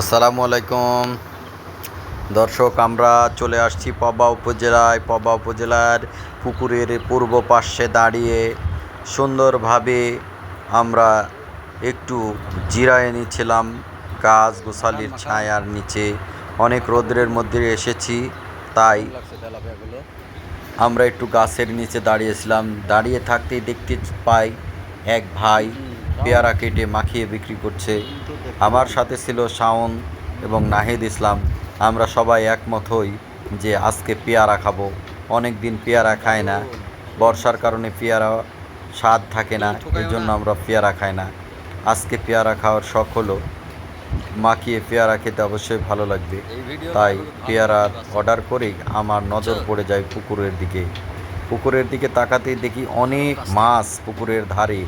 আসসালামু আলাইকুম। দর্শক, আমরা চলে আসছি পবা উপজেলায়। পবা উপজেলার পুকুরের পূর্ব পার্শ্বে দাঁড়িয়ে সুন্দরভাবে আমরা একটু জিরায় নিচ্ছিলাম, গাছ গোসালির ছায়ার নিচে। অনেক রৌদ্রের মধ্যে এসেছি, তাই আমরা একটু গাছের নিচে দাঁড়িয়েছিলাম। দাঁড়িয়ে থাকতেই দেখতে পাই এক ভাই পেয়ারা কেটে মাখিয়ে বিক্রি করছে। আমার সাথে ছিল শাওন এবং নাহিদ ইসলাম। আমরা সবাই একমত হই যে আজকে পেয়ারা খাব। অনেক দিন পেয়ারা খায় না। বর্ষার কারণে পেয়ারা স্বাদ থাকে না। এই জন্য আমরা পেয়ারা খাই না। আজকে পেয়ারা খাওয়ার শখ হলো। মাখিয়ে পেয়ারা খেতে অবশ্যই ভালো লাগবে। তাই পেয়ারার অর্ডার করেই আমার নজর পড়ে যায় পুকুরের দিকে। পুকুরের দিকে তাকাতেই দেখি অনেক মাছ পুকুরের ধারে।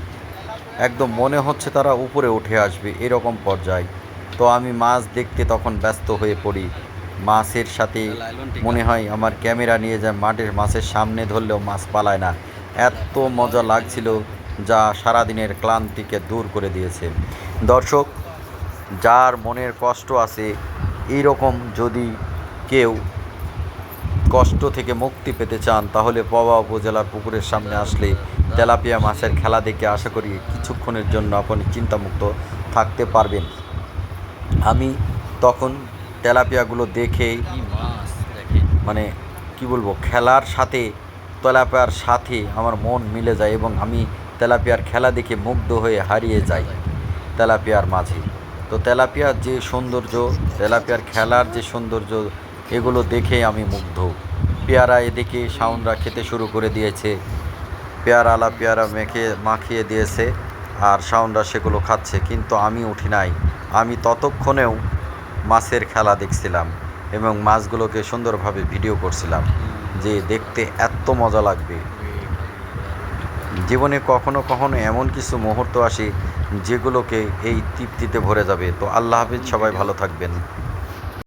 একদম মনে হচ্ছে তারা উপরে উঠে আসবে এরকম পর্যায়। তো আমি মাছ দেখতে তখন ব্যস্ত হয়ে পড়ি। মাছের সাথে মনে হয় আমার ক্যামেরা নিয়ে যায় মাঠের মাছের সামনে ধরলেও মাছ পালায় না। এত মজা লাগছিল যা সারাদিনের ক্লান্তিকে দূর করে দিয়েছে। দর্শক যার মনের কষ্ট আছে এই রকম যদি কেউ কষ্ট থেকে মুক্তি পেতে চান তাহলে পবা উপজেলার পুকুরের সামনে আসলে তেলাপিয়া মাছের খেলা দেখে আশা করি কিছুক্ষণের জন্য আপনি চিন্তামুক্ত থাকতে পারবেন। আমি তখন তেলাপিয়াগুলো দেখে মানে কি বলব খেলার সাথে তেলাপিয়ার সাথে আমার মন মিলে যায় এবং আমি তেলাপিয়ার খেলা দেখে মুগ্ধ হয়ে হারিয়ে যাই তেলাপিয়ার মাঝে। তো তেলাপিয়ার যে সৌন্দর্য তেলাপিয়ার খেলার যে সৌন্দর্য এগুলো দেখে আমি মুগ্ধ। পেয়ারা এদিকে সাউন্ডরা খেতে শুরু করে দিয়েছে। পেয়ারা আলা পেয়ারা মেখে মাখিয়ে দিয়েছে আর সাউন্ডরা সেগুলো খাচ্ছে, কিন্তু আমি উঠি নাই। আমি ততক্ষণেও মাছের খেলা দেখছিলাম এবং মাছগুলোকে সুন্দরভাবে ভিডিও করছিলাম যে দেখতে এত মজা লাগবে। জীবনে কখনো কখনো এমন কিছু মুহূর্ত আসে যেগুলোকে এই তৃপ্তিতে ভরে যাবে। তো আল্লাহ হাফিজ, সবাই ভালো থাকবেন।